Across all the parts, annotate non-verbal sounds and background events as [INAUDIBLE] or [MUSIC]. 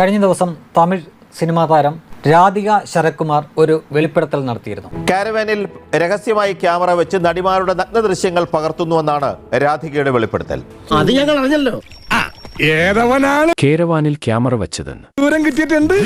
കഴിഞ്ഞ ദിവസം തമിഴ് സിനിമാ താരം രാധിക ശരത്കുമാർ ഒരു വെളിപ്പെടുത്തൽ നടത്തിയിരുന്നു. കാരവാനിൽ രഹസ്യമായി ക്യാമറ വെച്ച് നടിമാരുടെ നഗ്ന ദൃശ്യങ്ങൾ പകർത്തുന്നുവെന്നാണ് രാധികയുടെ വെളിപ്പെടുത്തൽ. അത് ഞങ്ങൾ അറിഞ്ഞല്ലോ. ഏതവനാണ്? കേരവാനിൽ ക്യാമറ വെച്ചതെന്ന്. ദൂരം കിട്ടിയിട്ടുണ്ട്.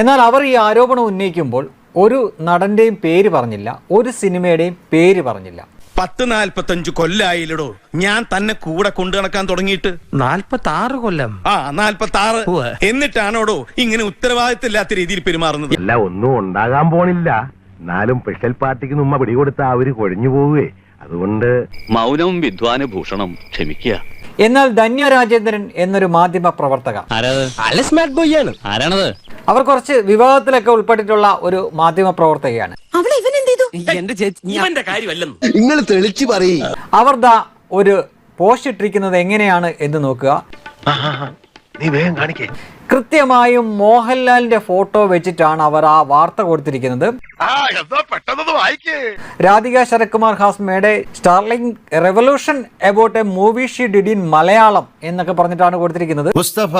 എന്നാൽ അവർ ഈ ആരോപണം ഉന്നയിക്കുമ്പോൾ ഒരു നടന്റെയും പേര് പറഞ്ഞില്ല ഒരു സിനിമയുടെയും പേര് പറഞ്ഞില്ല. പത്ത് നാൽപ്പത്തഞ്ചു കൊല്ലായില്ലടോ. ഞാൻ തന്നെ കൂടെ കൊണ്ടു നടക്കാൻ തുടങ്ങിയിട്ട്. നാൽപ്പത്തി ആറ് കൊല്ലം. ആ നാൽപ്പത്തി ആറ്. എന്നിട്ടാണോടോ ഇങ്ങനെ ഉത്തരവാദിത്തമില്ലാത്ത രീതിയിൽ പെരുമാറുന്നത്? അല്ല ഒന്നും ഉണ്ടാകാൻ പോണില്ല. എന്നാലും സ്പെഷ്യൽ പാർട്ടിക്ക് നമ്മ പിടികൊടുത്ത അവർ കൊഴിഞ്ഞു പോവുകയെ അതുകൊണ്ട് മൗനവും വിദ്വാനുഭൂഷണം ക്ഷമിക്കുക. എന്നാൽ ധന്യ രാജേന്ദ്രൻ എന്നൊരു മാധ്യമ പ്രവർത്തക. അവർ കുറച്ച് വിവാദത്തിലൊക്കെ ഉൾപ്പെട്ടിട്ടുള്ള ഒരു മാധ്യമ പ്രവർത്തകയാണ്. എന്റെ ചേച്ചി ഇവന്റെ കാര്യമല്ലെന്ന്. നിങ്ങൾ തെളിച്ചു പറയ്. അവർ ദാ ഒരു പോസ്റ്റ് ഇട്ടിരിക്കുന്നത് എങ്ങനെയാണ് എന്ന് നോക്കുക. നീ വേഗം കാണിക്കേ. കൃത്യമായും മോഹൻലാലിന്റെ ഫോട്ടോ വെച്ചിട്ടാണ് അവർ ആ വാർത്ത കൊടുത്തിരിക്കുന്നത്. Radhika Sarathkumar ഹാസ്മയുടെ made starling revolution about a movie she did in Malayalam എന്നൊക്കെ പറഞ്ഞിട്ടാണ് കൊടുത്തിരിക്കുന്നത്. മുസ്തഫ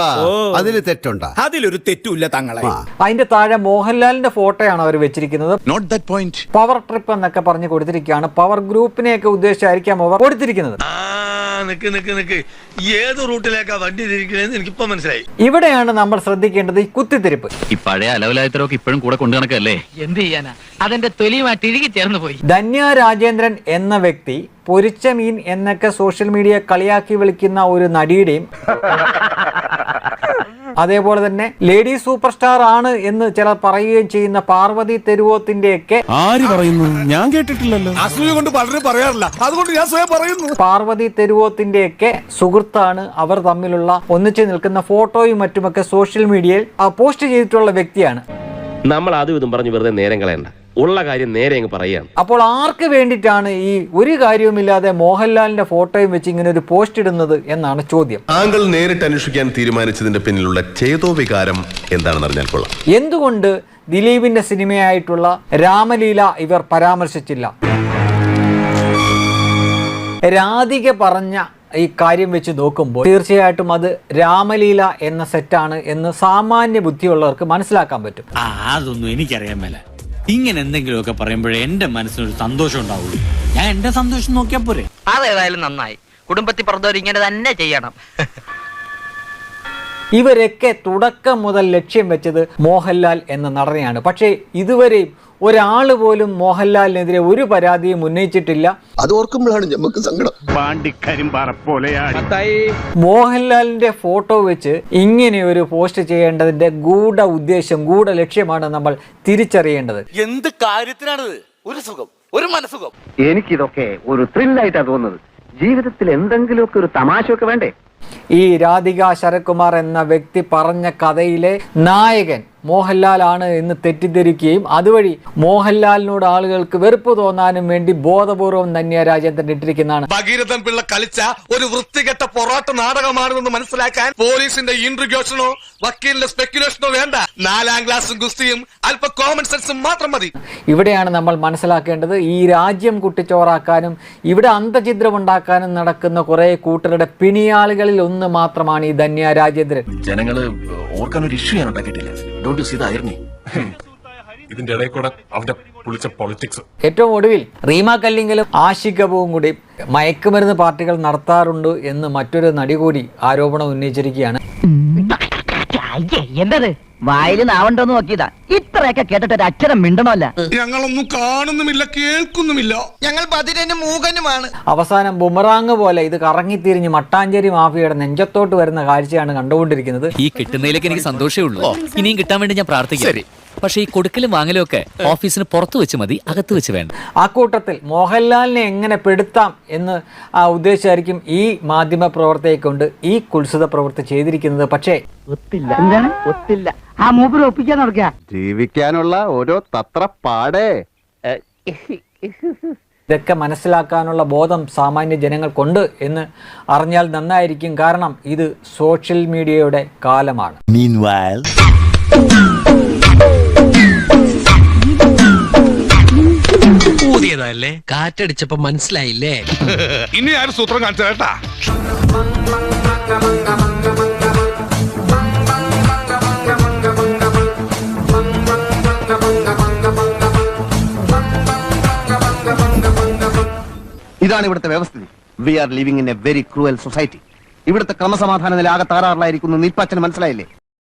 അതിൽ തെറ്റുണ്ട്? അതിലൊരു തെറ്റുമില്ല തങ്ങളെ. അതിന്റെ താഴെ മോഹൻലാലിന്റെ ഫോട്ടോയാണ് അവർ വെച്ചിരിക്കുന്നത്. Note that point power trip എന്നൊക്കെ പറഞ്ഞ് കൊടുത്തിരിക്കുകയാണ്. പവർ ഗ്രൂപ്പിനെയൊക്കെ ഉദ്ദേശിച്ചായിരിക്കാം അവർ കൊടുത്തിരിക്കുന്നത്. നിക്ക് നിക്ക് നിക്ക്. ഏത് റൂട്ടിലേക്കാ വണ്ടി തിരിക്കണേന്ന് എനിക്കിപ്പോ മനസ്സിലായി. ഇവിടെയാണ് നമ്മൾ ശ്രദ്ധിക്കേണ്ടത് ഈ കുത്തിത്തിരിപ്പ്. ഈ പഴയ അലവലായത്തരൊക്കെ ഇപ്പോഴും കൂടെ കൊണ്ടു നടക്കല്ലേ എന്ത് ചെയ്യാനാ? അതെന്റെ തൊലിയുമായിട്ട് ഇഴുകി ചേർന്ന് പോയി. ധന്യ രാജേന്ദ്രൻ എന്ന വ്യക്തി പൊരിച്ച മീൻ എന്നൊക്കെ സോഷ്യൽ മീഡിയ കളിയാക്കി വിളിക്കുന്ന ഒരു നടിയുടെയും [LAUGHS] അതേപോലെ തന്നെ ലേഡി സൂപ്പർ സ്റ്റാർ ആണ് എന്ന് ചിലർ പറയുകയും ചെയ്യുന്ന പാർവതി തെരുവോത്തിന്റെയൊക്കെ ആര് പറയുന്നു? ഞാൻ കേട്ടിട്ടില്ലല്ലോ. അസൂയ കൊണ്ട് പലരും പറയാറില്ല. അതുകൊണ്ട് ഞാൻ സ്വയം പറയുന്നു. പാർവതി തെരുവോത്തിന്റെയൊക്കെ സുഹൃത്താണ് അവർ തമ്മിലുള്ള ഒന്നിച്ചു നിൽക്കുന്ന ഫോട്ടോയും മറ്റുമൊക്കെ സോഷ്യൽ മീഡിയയിൽ പോസ്റ്റ് ചെയ്തിട്ടുള്ള വ്യക്തിയാണ്. നമ്മൾ അതും ഇതും പറഞ്ഞു വെറുതെ നേരം കളയണ്ട. ഉള്ള കാര്യം നേരെ അങ്ങ് പറയുകയാണ്. അപ്പോൾ ആർക്ക് വേണ്ടിയിട്ടാണ് ഈ ഒരു കാര്യവുമില്ലാതെ മോഹൻലാലിന്റെ ഫോട്ടോയും വെച്ച് ഇങ്ങനെ ഒരു പോസ്റ്റ് ഇടുന്നത് എന്നാണ് ചോദ്യം. താങ്കൾ നേരിട്ട് അന്വേഷിക്കാൻ തീരുമാനിച്ചതിന്റെ പിന്നിലുള്ള ചേതോ വികാരം എന്താണെന്ന് അറിഞ്ഞാൽ കൊള്ളാം. എന്തുകൊണ്ട് ദിലീപിന്റെ സിനിമയായിട്ടുള്ള രാമലീല ഇവർ പരാമർശിച്ചില്ല? രാധിക പറഞ്ഞ ഈ കാര്യം വെച്ച് നോക്കുമ്പോൾ തീർച്ചയായിട്ടും അത് രാമലീല എന്ന സെറ്റാണ് എന്ന് സാമാന്യ ബുദ്ധിയുള്ളവർക്ക് മനസ്സിലാക്കാൻ പറ്റും. ആ അതൊന്നും എനിക്കറിയാൻ മേല. ഇങ്ങനെ എന്തെങ്കിലുമൊക്കെ പറയുമ്പോഴേ എന്റെ മനസ്സിനൊരു സന്തോഷം ഉണ്ടാവുള്ളൂ. ഞാൻ എന്റെ സന്തോഷം നോക്കിയാ പോരെ. അതേതായാലും നന്നായി. കുടുംബത്തിൽ പറഞ്ഞവർ ഇങ്ങനെ തന്നെ ചെയ്യണം. [LAUGHS] ഇവരൊക്കെ തുടക്കം മുതൽ ലക്ഷ്യം വെച്ചത് മോഹൻലാൽ എന്ന നടനെയാണ്. പക്ഷേ ഇതുവരെ ഒരാൾ പോലും മോഹൻലാലിനെതിരെ ഒരു പരാതിയും ഉന്നയിച്ചിട്ടില്ല. അത് ഓർക്കുമ്പോഴാണ് നമുക്ക് സങ്കടം. പാണ്ടിക്കരിമ്പാറ പോലെയാണ് മോഹൻലാലിന്റെ ഫോട്ടോ വെച്ച് ഇങ്ങനെ ഒരു പോസ്റ്റ് ചെയ്യേണ്ടതിന്റെ ഗൂഢ ഉദ്ദേശം ഗൂഢ ലക്ഷ്യമാണ് നമ്മൾ തിരിച്ചറിയേണ്ടത്. എന്ത് കാര്യത്തിനാണിത്? ഒരു സുഖം ഒരു മനസ്സുഖം. എനിക്കിതൊക്കെ ഒരു ത്രില്ലായിട്ടാ തോന്നുന്നത്. ജീവിതത്തിൽ എന്തെങ്കിലുമൊക്കെ ഒരു തമാശ ഒക്കെ വേണ്ടേ? ഈ രാധിക ശരത്കുമാർ എന്ന വ്യക്തി പറഞ്ഞ കഥയിലെ നായകൻ മോഹൻലാൽ ആണ് എന്ന് തെറ്റിദ്ധരിക്കുകയും അതുവഴി മോഹൻലാലിനോട് ആളുകൾക്ക് വെറുപ്പ് തോന്നാനും വേണ്ടി ബോധപൂർവം തന്നെ രാജേന്ദ്രൻ ഇട്ടിരിക്കുന്നതാണ്. ഭഗീരഥൻ പിള്ള കളിച്ച ഒരു വൃത്തികെട്ട പൊറോട്ട നാടകമാണെന്ന് മനസ്സിലാക്കാൻ പോലീസിന്റെ ഇൻട്രിഗ്യൂഷനോ വക്കീലിന്റെ സ്പെക്യുലേഷനോ വേണ്ട. നാലാം ക്ലാസ്സും ഗുസ്തിയും അല്പ കോമൺ സെൻസും മാത്രം മതി. ഇവിടെയാണ് നമ്മൾ മനസ്സിലാക്കേണ്ടത് ഈ രാജ്യം കുട്ടിച്ചോറാക്കാനും ഇവിടെ അന്തചിത്രം ഉണ്ടാക്കാനും നടക്കുന്ന കുറെ കൂട്ടരുടെ പിണിയാളുകളിൽ ഒന്ന് മാത്രമാണ് ഈ ധന്യ രാജേന്ദ്രൻ. ജനങ്ങൾ ഓർക്കാൻ ഒരു ഇഷ്യൂ ഞാൻ ഉണ്ടാക്കിയിട്ടില്ല. ഡോണ്ട് സീ ദയർണി ഇതിന്റെ ഇടയിൽ കൂടെ അവന്റെ പൊളിച്ച പൊളിറ്റിക്സ് ഏറ്റവും ഒടുവിൽ റീമ കല്ലിങ്കലും ആഷിഖബുവും കൂടി മയക്കുമരുന്ന് പാർട്ടികൾ നടത്താറുണ്ട് എന്ന് മറ്റൊരു നടി കൂടി ആരോപണം ഉന്നയിച്ചിരിക്കുകയാണ്. എന്തത്? വായിൽ നാവണ്ടോന്ന് നോക്കിയതാ. ഇത്രയൊക്കെ കേട്ടിട്ട് ഒരു അക്ഷരം മിണ്ടണമല്ല. ഞങ്ങളൊന്നും കാണുന്നുമില്ല കേൾക്കുന്നുമില്ല. ഞങ്ങൾ ബദിരനും മൂകനുമാണ്. അവസാനം ബുമറാങ് പോലെ ഇത് കറങ്ങിത്തിരിഞ്ഞ് മട്ടാഞ്ചേരി മാഫിയയുടെ നെഞ്ചത്തോട്ട് വരുന്ന കാഴ്ചയാണ് കണ്ടുകൊണ്ടിരിക്കുന്നത്. ഈ കിട്ടുന്നതിലേക്ക് എനിക്ക് സന്തോഷമേ ഉള്ളൂ. ഇനിയും കിട്ടാൻ വേണ്ടി ഞാൻ പ്രാർത്ഥിക്കാം. പക്ഷേ ഈ കൊടുക്കലും വാങ്ങലും ഒക്കെ ഓഫീസിന് പുറത്ത് വെച്ച് മതി അകത്ത് വെച്ച് വേണ്ട. ആ കൂട്ടത്തിൽ മോഹൻലാലിനെ എങ്ങനെ പെടുത്താം എന്ന് ആ ഉദ്ദേശിച്ചായിരിക്കും ഈ മാധ്യമ പ്രവർത്തകയെ കൊണ്ട് ഈ കുത്സിത പ്രവൃത്തി ചെയ്തിരിക്കുന്നത്. പക്ഷേ ഒത്തില്ല. എന്താണ്? ഒത്തില്ല. ആ മൂപ്പര് ഒപ്പിക്കാൻ നടക്കുക ജീവിക്കാനുള്ള ഓരോ തത്ര പാടേ ഇതൊക്കെ മനസ്സിലാക്കാനുള്ള ബോധം സാമാന്യ ജനങ്ങൾക്കുണ്ട് എന്ന് അറിഞ്ഞാൽ നന്നായിരിക്കും. കാരണം ഇത് സോഷ്യൽ മീഡിയയുടെ കാലമാണ്. ഊതിയതല്ലേ? കാറ്റടിച്ചപ്പോ മനസ്സിലായില്ലേ? ഇനി ആര് സൂത്രം കാണിച്ചാട്ടാ ഇതാണ് ഇവിടുത്തെ വ്യവസ്ഥിതി. We are living in a very cruel society ഇവിടുത്തെ ക്രമസമാധാന നില ആകെ താറാറിലായിരിക്കുന്നു നിപ്പച്ചന് മനസ്സിലായില്ലേ?